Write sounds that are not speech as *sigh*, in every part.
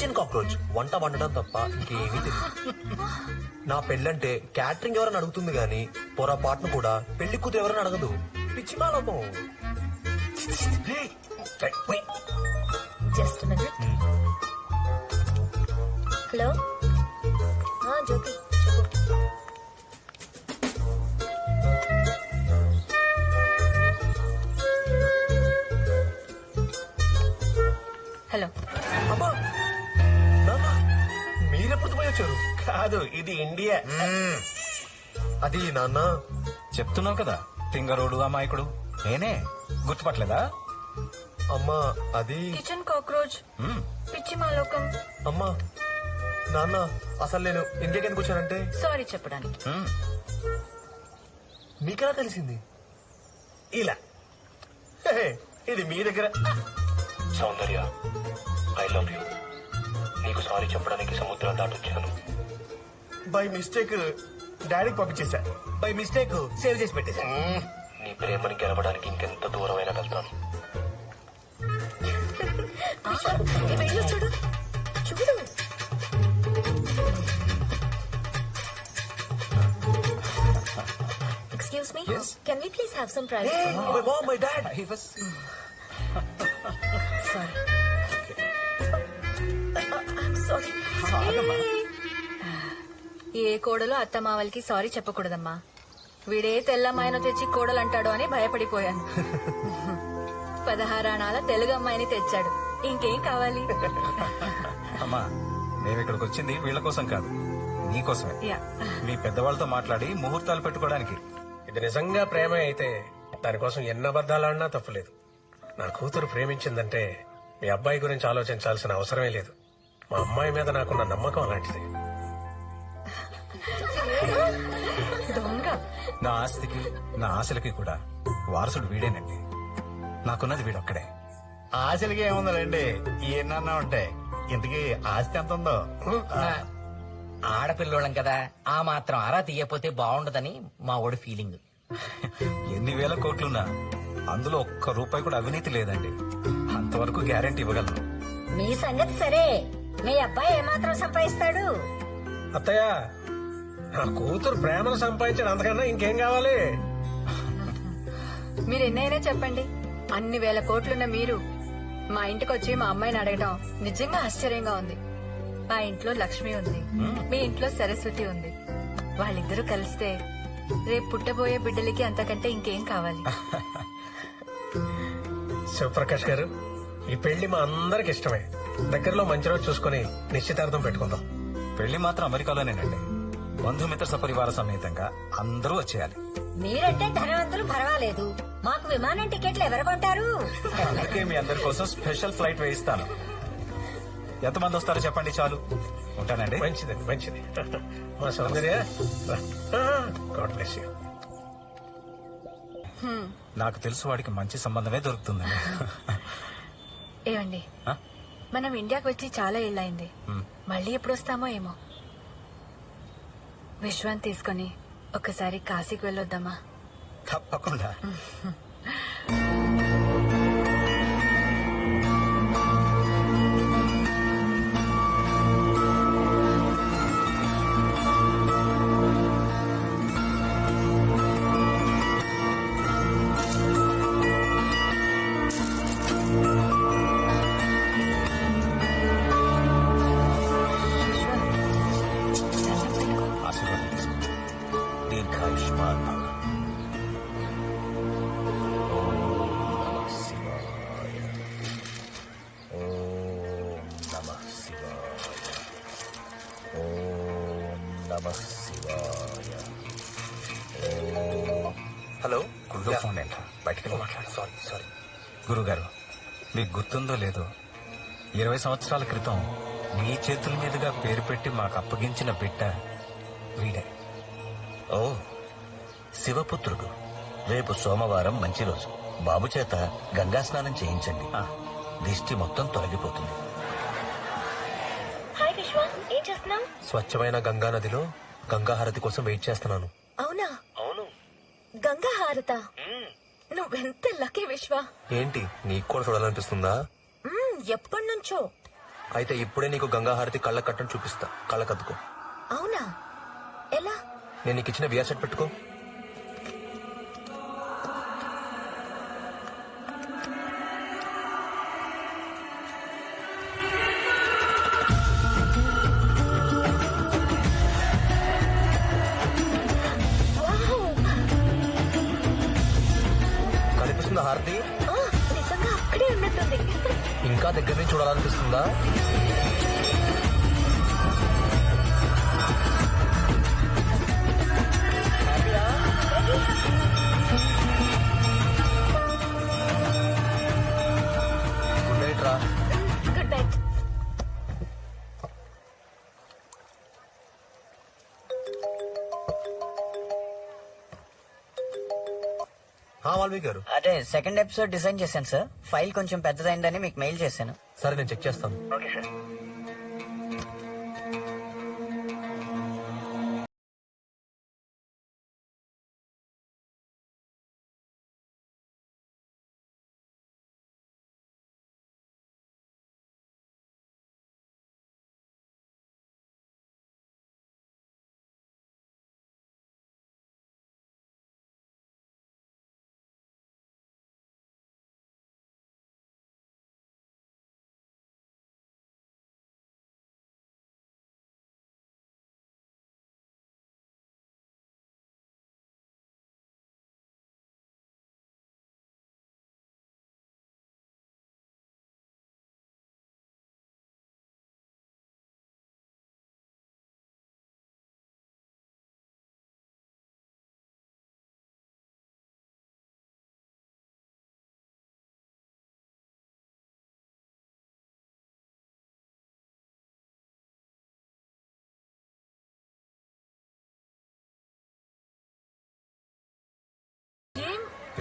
Kitchen cockroach వంట వండడం తప్ప ఇంకేమీ తెలియదు నా పెళ్ళంటే క్యాటరింగ్ ఎవరైనా అడుగుతుంది గాని పొరపాటును కూడా పెళ్ళి కూతురు ఎవరైనా అడగదు. పిచ్చి మాలోపం జస్ట్ హలో. జ్యోతి. వచ్చారు కాదు ఇది ఇండియా. అది నాన్న చెప్తున్నావు కదా ఫింగరోడు అమాయకుడు. నేనే గుర్తుపట్టలేదా? అమ్మా అది కిచెన్ కాక్రోచ్. పిచ్చి మాలోకం. అమ్మా నాన్న అసలు నేను ఇండియాకి ఎందుకు వచ్చానంటే? సారీ చెప్పడానికి. మీకెలా తెలిసింది? ఇలా. ఇది మీ దగ్గర. Soundarya I love you. నీకు సారీ చెప్పడానికి సముద్రం దాటొచ్చాను. బై మిస్టేక్ డాడీకి పంపించేశా. బై మిస్టేక్ సేవ్ చేసి పెట్టేశా. నీ ప్రేమని గెలవడానికి ఇంకెంత దూరమైనా వెళ్తాను. ఈ వీడియో చూడు. చూడు. Excuse me Yes. Can we please have some privacy my mom my dad He was- ఏ కోడలు అత్తమావలకి సారీ చెప్పకూడదమ్మా. వీడే తెల్లమ్మాయిను తెచ్చి కోడలు అంటాడు అని భయపడిపోయాను. పదహారాణాల తెలుగు అమ్మాయిని తెచ్చాడు. ఇంకేం కావాలి? అమ్మా మేము ఇక్కడికి వచ్చింది వీళ్ళ కోసం కాదు నీకోసమే యా. మీ పెద్దవాళ్ళతో మాట్లాడి ముహూర్తాలు పెట్టుకోవడానికి. ఇది నిజంగా ప్రేమ అయితే దానికోసం ఎన్ని అబద్ధాలు ఆడినా తప్పులేదు. నా కూతురు ప్రేమించిందంటే మీ అబ్బాయి గురించి ఆలోచించాల్సిన అవసరమే లేదు. మా అమ్మాయి మీద నాకున్న నమ్మకం అలాంటిది. దొంగ. నా ఆస్తికి నా ఆశలకి కూడా వారసుడు వీడేనండి. నాకున్నది వీడొక్కడే. ఆశలకి ఏముందండి ఏమన్నా ఉంటాయి ఇంతకీ ఆస్తి ఎంత ఉందో ఆడపిల్లోళ్ళం కదా ఆ మాత్రం ఆరా తీయపోతే బాగుండదని మా ఓడి ఫీలింగ్. ఎన్ని వేల కోట్లున్నా అందులో ఒక్క రూపాయి కూడా అవినీతి లేదండి. అంతవరకు గ్యారెంటీ ఇవ్వగలను. మీ సంగతి సరే. మీ అబ్బాయి ఏమాత్రం సంపాదిస్తాడు? అత్తయ్య నా కూతురు ప్రేమను సంపాదించడం అంతకన్నా ఇంకేం కావాలి? మీరు ఎన్నైనా చెప్పండి. అన్ని వేల కోట్లున్న మీరు మా ఇంటికి వచ్చి మా అమ్మాయిని అడగడం నిజంగా ఆశ్చర్యంగా ఉంది. మా ఇంట్లో లక్ష్మి ఉంది. మీ ఇంట్లో సరస్వతి ఉంది. వాళ్ళిద్దరూ కలిస్తే రేపు పుట్టబోయే బిడ్డలకి అంతకంటే ఇంకేం కావాలి? శివప్రకాష్ గారు ఈ పెళ్ళి మా అందరికి ఇష్టమే. దగ్గరలో మంచి రోజు చూసుకుని నిశ్చితార్థం పెట్టుకుందాం. పెళ్ళి మాత్రం అమెరికాలోనేనండి. బంధుమిత్ర సపరివార సమేతంగా అందరూ వచ్చేయాలి. మీరంటే ధనవంతులు పర్వాలేదు. మాకు విమానం టికెట్లు ఎవరు కొంటారు? అందుకే మీ అందరి కోసం స్పెషల్ ఫ్లైట్ వేయిస్తాను. ఎంతమంది వస్తారో చెప్పండి చాలు. ఉంటానండి. మంచిదండి మంచిది. మా సౌందర్య. God bless you. నాకు తెలుసు వాడికి మంచి సంబంధమే దొరుకుతుందండి ఏమండి? ఆ? మనం ఇండియాకి వచ్చి చాలా ఏళ్ళైంది. మళ్ళీ ఎప్పుడు వస్తామో ఏమో. విశ్వాన్ని తీసుకొని ఒకసారి కాశీకి వెళ్ళొద్దామా? తప్పకుండా. *laughs* నమః శివాయ. హలో గుళ్ళో ఫోన్ ఏంటా బయటికి వెళ్ళి మాట్లాడు సారీ సారీ. గురుగారు మీకు గుర్తుందో లేదో ఇరవై సంవత్సరాల క్రితం మీ చేతుల మీదుగా పేరు పెట్టి మాకు అప్పగించిన బిడ్డ వీడే. ఓ శివపుత్రుడు. రేపు సోమవారం మంచి రోజు. బాబు చేత గంగా స్నానం చేయించండి. దిష్టి మొత్తం తొలగిపోతుంది. చేస్తున్నావు స్వచ్ఛమైన గంగా నదిలో గంగా హారతి కోసం వెయిట్ చేస్తున్నాను. అవునా? అవును. గంగా హారత నువ్వెంత లక్కీ విశ్వ. ఏంటి నీకు కూడా చూడాలనిపిస్తుందా? ఎప్పటి నుంచో. అయితే ఇప్పుడే నీకు గంగాహారతి కళ్ళ కట్టను చూపిస్తా. కళ్ళ కద్దుకో అవునా? ఎలా? నేను నీకు ఇచ్చిన సెట్ పెట్టుకో. హారతి? ఆ, నిజంగా అక్కడే ఉన్నట్టుంది. ఇంకా దగ్గర నుంచి చూడాలనిపిస్తుందా? హా, గారు. అదే సెకండ్ ఎపిసోడ్ డిజైన్ చేశాను సార్ ఫైల్ కొంచెం పెద్దదైందని మీకు మెయిల్ చేశాను. సరే నేను చెక్ చేస్తాను.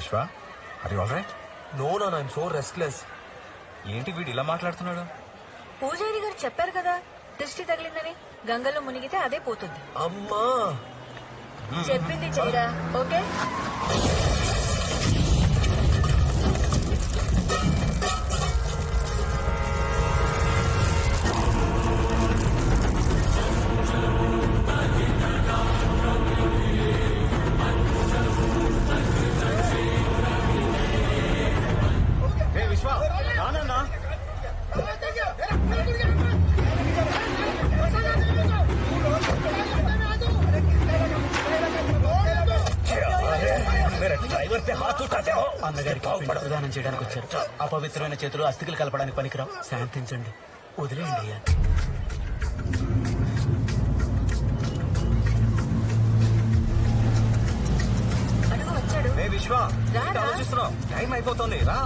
విశ్వ అది ఆల్ రైట్ నో నా ఐఎమ్ సో రెస్ట్లెస్ ఏంటి వీడు ఇలా మాట్లాడుతున్నాడు? పూజారి గారు చెప్పారు కదా దృష్టి తగిలిందని గంగలో మునిగితే అదే పోతుంది. అమ్మా! చెప్పింది చేయరా ఓకే? పిండ ప్రదానం చేయడానికి వచ్చారు అపవిత్రమైన చేతులు అస్థికలు కలపడానికి పనికిరావు శాంతించండి వదిలేయండి అయ్యా అడుగు వచ్చాడు ఏ విశ్వ రా, ఏంటి రా. ఆలోచిస్తున్నావు టైం అయిపోతుంది రా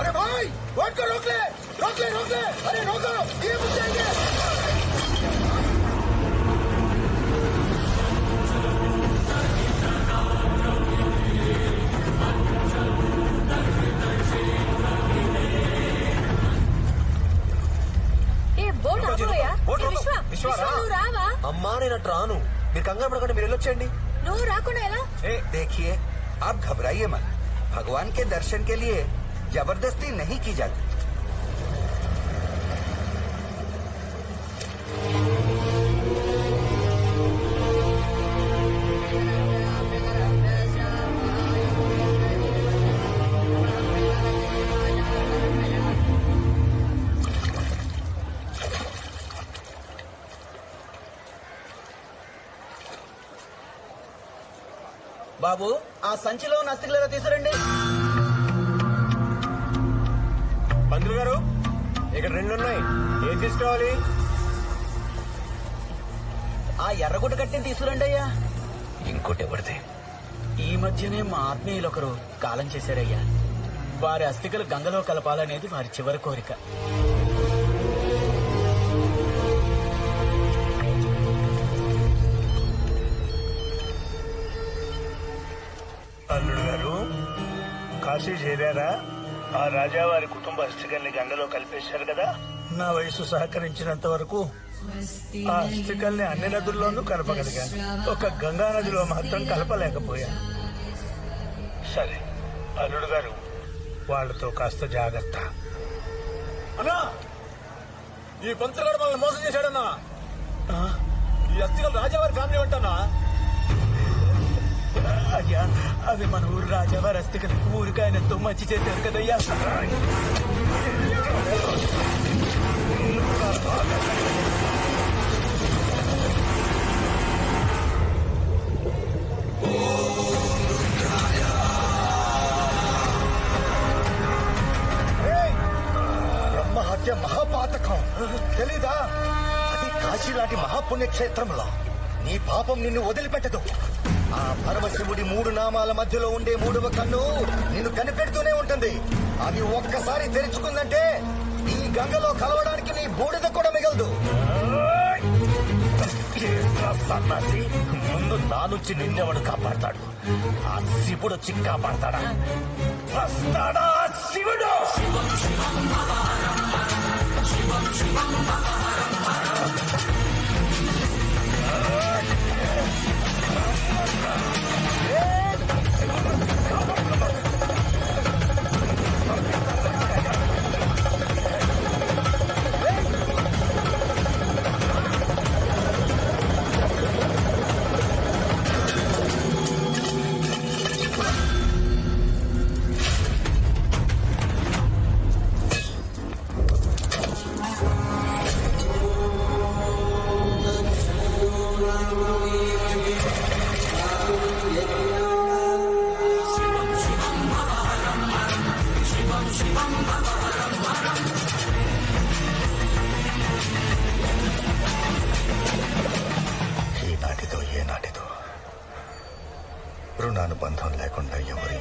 अरे भाई वोट को रोक ले रोक ले रोक ले अरे रोको ये मुझ पहुँचेंडी नो राको नेला देखिए आप घबराइए मत भगवान के दर्शन के लिए जबरदस्ती नहीं की जाती బాబు ఆ సంచిలో ఉన్న అస్థికలు తీసుకురండి. పంతులు గారు ఇక్కడ రెండు ఉన్నాయి ఏం తీసుకోవాలి? ఆ ఎర్రగుడ్డ కట్టిన తీసుకురండి అయ్యా. ఇంకోటి ఎవరిది? ఈ మధ్యనే మా ఆత్మీయులు ఒకరు కాలం చేశారయ్యా. వారి అస్థికలు గంగలో కలపాలనేది వారి చివరి కోరిక. అల్లుడు గారు. కాశీ చేరారా? ఆ రాజావారి కుటుంబ అస్థికల్ని గంగలో కలిపేశారు కదా? నా వయసు సహకరించినంత వరకు ఆ అస్థికల్ని అన్ని నదుల్లోనూ కలపగలిగాను ఒక గంగా నదిలో మాత్రం కలపలేకపోయాను. సరే అల్లుడు గారు వాళ్ళతో కాస్త జాగ్రత్త. అన్నా ఈ పంచగాడు మనల్ని మోసం చేశాడన్నా? ఈ అస్థికలు రాజావారి ఫ్యామిలీ అంటన్నా అయ్యా అవి మన ఊరు రాజావారి అస్థికలు ఊరికి ఎంతో మంచి చేశారు కదయ్యా. బ్రహ్మ మహాపాతకం. తెలీదా? అది కాశీ లాంటి మహాపుణ్యక్షేత్రంలో. నీ పాపం నిన్ను వదిలిపెట్టదు. ఆ శివుడి మూడు నామాల మధ్యలో ఉండే మూడవ కన్ను నిన్ను కనిపెడుతూనే ఉంటుంది. అది ఒక్కసారి తెరుచుకుందంటే ఈ గంగలో కలవడానికి నీ బూడిద కూడా మిగలదు. సన్నాసి? ముందు నా నుంచి నిన్నెవడు కాపాడతాడు? ఆ శివుడు వచ్చి కాపాడతాడా? వస్తాడా శివుడు? రుణానుబంధం లేకుండా ఎవరు